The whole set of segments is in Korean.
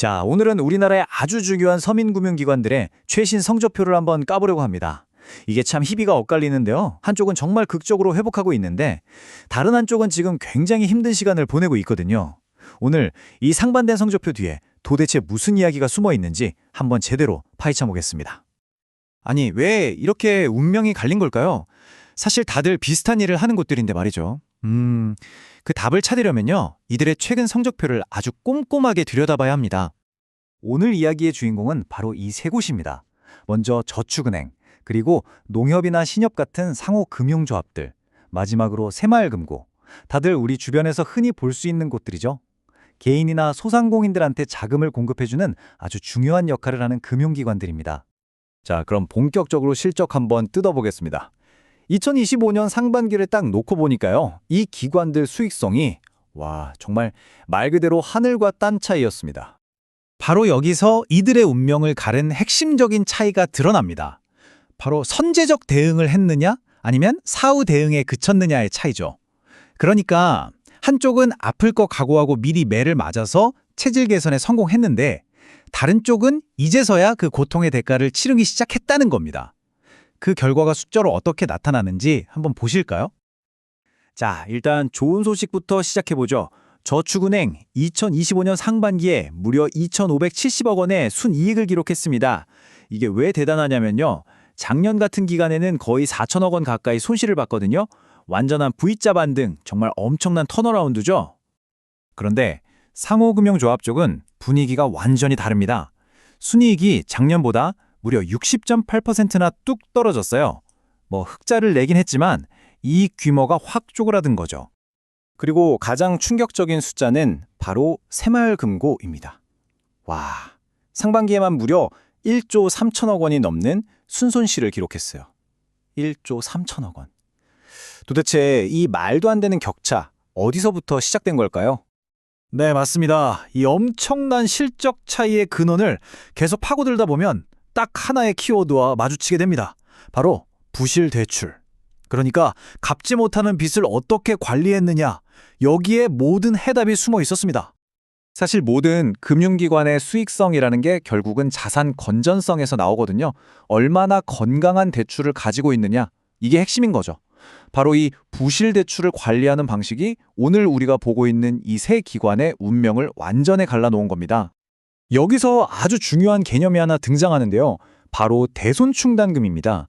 자, 오늘은 우리나라의 아주 중요한 서민금융기관들의 최신 성적표를 한번 까보려고 합니다. 이게 참 희비가 엇갈리는데요. 한쪽은 정말 극적으로 회복하고 있는데 다른 한쪽은 지금 굉장히 힘든 시간을 보내고 있거든요. 오늘 이 상반된 성적표 뒤에 도대체 무슨 이야기가 숨어 있는지 한번 제대로 파헤쳐 보겠습니다. 아니, 왜 이렇게 운명이 갈린 걸까요? 사실 다들 비슷한 일을 하는 곳들인데 말이죠. 음, 그 답을 찾으려면요. 이들의 최근 성적표를 아주 꼼꼼하게 들여다봐야 합니다. 오늘 이야기의 주인공은 바로 이 세 곳입니다. 먼저 저축은행, 그리고 농협이나 신협 같은 상호 금융조합들, 마지막으로 새마을금고. 다들 우리 주변에서 흔히 볼 수 있는 곳들이죠. 개인이나 소상공인들한테 자금을 공급해주는 아주 중요한 역할을 하는 금융기관들입니다. 자, 그럼 본격적으로 실적 한번 뜯어보겠습니다. 2025년 상반기를 딱 놓고 보니까요. 이 기관들 수익성이 와, 정말 말 그대로 하늘과 땅 차이였습니다. 바로 여기서 이들의 운명을 가른 핵심적인 차이가 드러납니다. 바로 선제적 대응을 했느냐 아니면 사후 대응에 그쳤느냐의 차이죠. 그러니까 한쪽은 아플 거 각오하고 미리 매를 맞아서 체질 개선에 성공했는데 다른 쪽은 이제서야 그 고통의 대가를 치르기 시작했다는 겁니다. 그 결과가 숫자로 어떻게 나타나는지 한번 보실까요? 자, 일단 좋은 소식부터 시작해보죠. 저축은행 2025년 상반기에 무려 2,570억 원의 순이익을 기록했습니다. 이게 왜 대단하냐면요. 작년 같은 기간에는 거의 4천억 원 가까이 손실을 봤거든요. 완전한 V자 반등, 정말 엄청난 턴어라운드죠. 그런데 상호금융조합 쪽은 분위기가 완전히 다릅니다. 순이익이 작년보다 무려 60.8%나 뚝 떨어졌어요. 뭐 흑자를 내긴 했지만 이익 규모가 확 쪼그라든 거죠. 그리고 가장 충격적인 숫자는 바로 새마을금고입니다. 와, 상반기에만 무려 1조 3천억 원이 넘는 순손실을 기록했어요. 1조 3천억 원. 도대체 이 말도 안 되는 격차 어디서부터 시작된 걸까요? 네, 맞습니다. 이 엄청난 실적 차이의 근원을 계속 파고들다 보면 딱 하나의 키워드와 마주치게 됩니다. 바로 부실 대출. 그러니까 갚지 못하는 빚을 어떻게 관리했느냐. 여기에 모든 해답이 숨어 있었습니다. 사실 모든 금융기관의 수익성이라는 게 결국은 자산 건전성에서 나오거든요. 얼마나 건강한 대출을 가지고 있느냐. 이게 핵심인 거죠. 바로 이 부실 대출을 관리하는 방식이 오늘 우리가 보고 있는 이 세 기관의 운명을 완전히 갈라놓은 겁니다. 여기서 아주 중요한 개념이 하나 등장하는데요. 바로 대손충단금입니다.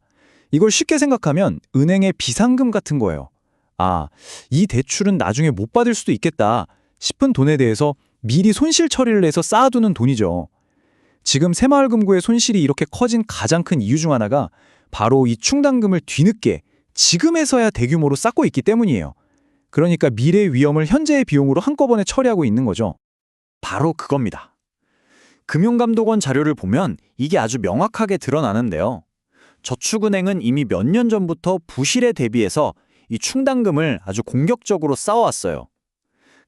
이걸 쉽게 생각하면 은행의 비상금 같은 거예요. 아, 이 대출은 나중에 못 받을 수도 있겠다 싶은 돈에 대해서 미리 손실 처리를 해서 쌓아두는 돈이죠. 지금 새마을금고의 손실이 이렇게 커진 가장 큰 이유 중 하나가 바로 이 충당금을 뒤늦게 지금에서야 대규모로 쌓고 있기 때문이에요. 그러니까 미래 위험을 현재의 비용으로 한꺼번에 처리하고 있는 거죠. 바로 그겁니다. 금융감독원 자료를 보면 이게 아주 명확하게 드러나는데요. 저축은행은 이미 몇 년 전부터 부실에 대비해서 이 충당금을 아주 공격적으로 쌓아왔어요.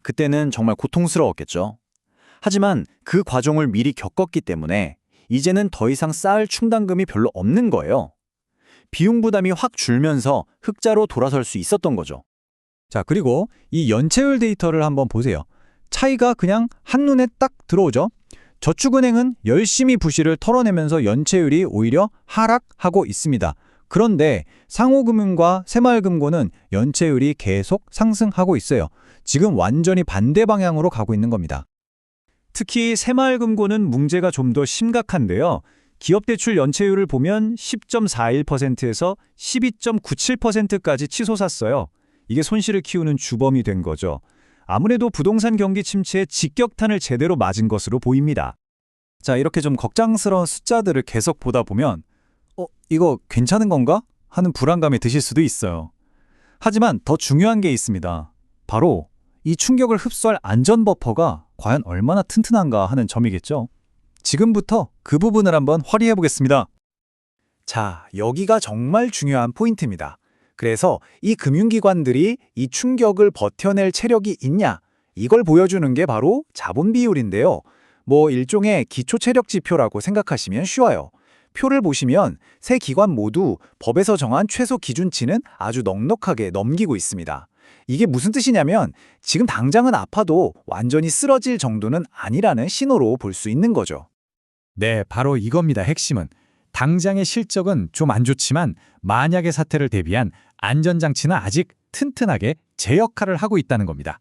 그때는 정말 고통스러웠겠죠. 하지만 그 과정을 미리 겪었기 때문에 이제는 더 이상 쌓을 충당금이 별로 없는 거예요. 비용 부담이 확 줄면서 흑자로 돌아설 수 있었던 거죠. 자, 그리고 이 연체율 데이터를 한번 보세요. 차이가 그냥 한눈에 딱 들어오죠. 저축은행은 열심히 부실을 털어내면서 연체율이 오히려 하락하고 있습니다. 그런데 상호금융과 새마을금고는 연체율이 계속 상승하고 있어요. 지금 완전히 반대 방향으로 가고 있는 겁니다. 특히 새마을금고는 문제가 좀 더 심각한데요. 기업대출 연체율을 보면 10.41%에서 12.97%까지 치솟았어요. 이게 손실을 키우는 주범이 된 거죠. 아무래도 부동산 경기 침체에 직격탄을 제대로 맞은 것으로 보입니다. 자, 이렇게 좀 걱정스러운 숫자들을 계속 보다 보면 어, 이거 괜찮은 건가? 하는 불안감이 드실 수도 있어요. 하지만 더 중요한 게 있습니다. 바로 이 충격을 흡수할 안전 버퍼가 과연 얼마나 튼튼한가 하는 점이겠죠. 지금부터 그 부분을 한번 활용해 보겠습니다. 자, 여기가 정말 중요한 포인트입니다. 그래서 이 금융기관들이 이 충격을 버텨낼 체력이 있냐, 이걸 보여주는 게 바로 자본 비율인데요. 뭐 일종의 기초 체력 지표라고 생각하시면 쉬워요. 표를 보시면 세 기관 모두 법에서 정한 최소 기준치는 아주 넉넉하게 넘기고 있습니다. 이게 무슨 뜻이냐면 지금 당장은 아파도 완전히 쓰러질 정도는 아니라는 신호로 볼 수 있는 거죠. 네, 바로 이겁니다. 핵심은. 당장의 실적은 좀 안 좋지만 만약의 사태를 대비한 안전장치는 아직 튼튼하게 제 역할을 하고 있다는 겁니다.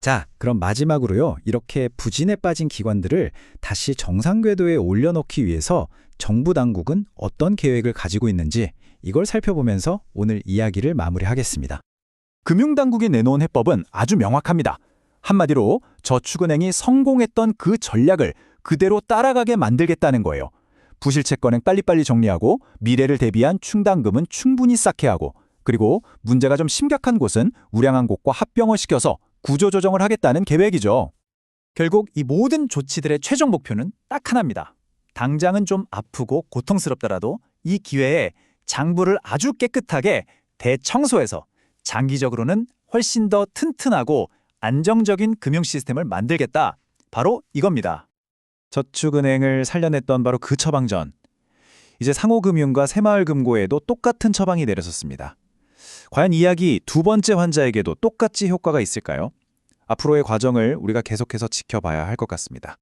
자, 그럼 마지막으로요. 이렇게 부진에 빠진 기관들을 다시 정상 궤도에 올려놓기 위해서 정부 당국은 어떤 계획을 가지고 있는지 이걸 살펴보면서 오늘 이야기를 마무리하겠습니다. 금융당국이 내놓은 해법은 아주 명확합니다. 한마디로 저축은행이 성공했던 그 전략을 그대로 따라가게 만들겠다는 거예요. 부실채권은 빨리빨리 정리하고 미래를 대비한 충당금은 충분히 쌓게 하고 그리고 문제가 좀 심각한 곳은 우량한 곳과 합병을 시켜서 구조조정을 하겠다는 계획이죠. 결국 이 모든 조치들의 최종 목표는 딱 하나입니다. 당장은 좀 아프고 고통스럽더라도 이 기회에 장부를 아주 깨끗하게 대청소해서 장기적으로는 훨씬 더 튼튼하고 안정적인 금융 시스템을 만들겠다. 바로 이겁니다. 저축은행을 살려냈던 바로 그 처방전. 이제 상호금융과 새마을금고에도 똑같은 처방이 내려졌습니다. 과연 이 약이 두 번째 환자에게도 똑같이 효과가 있을까요? 앞으로의 과정을 우리가 계속해서 지켜봐야 할 것 같습니다.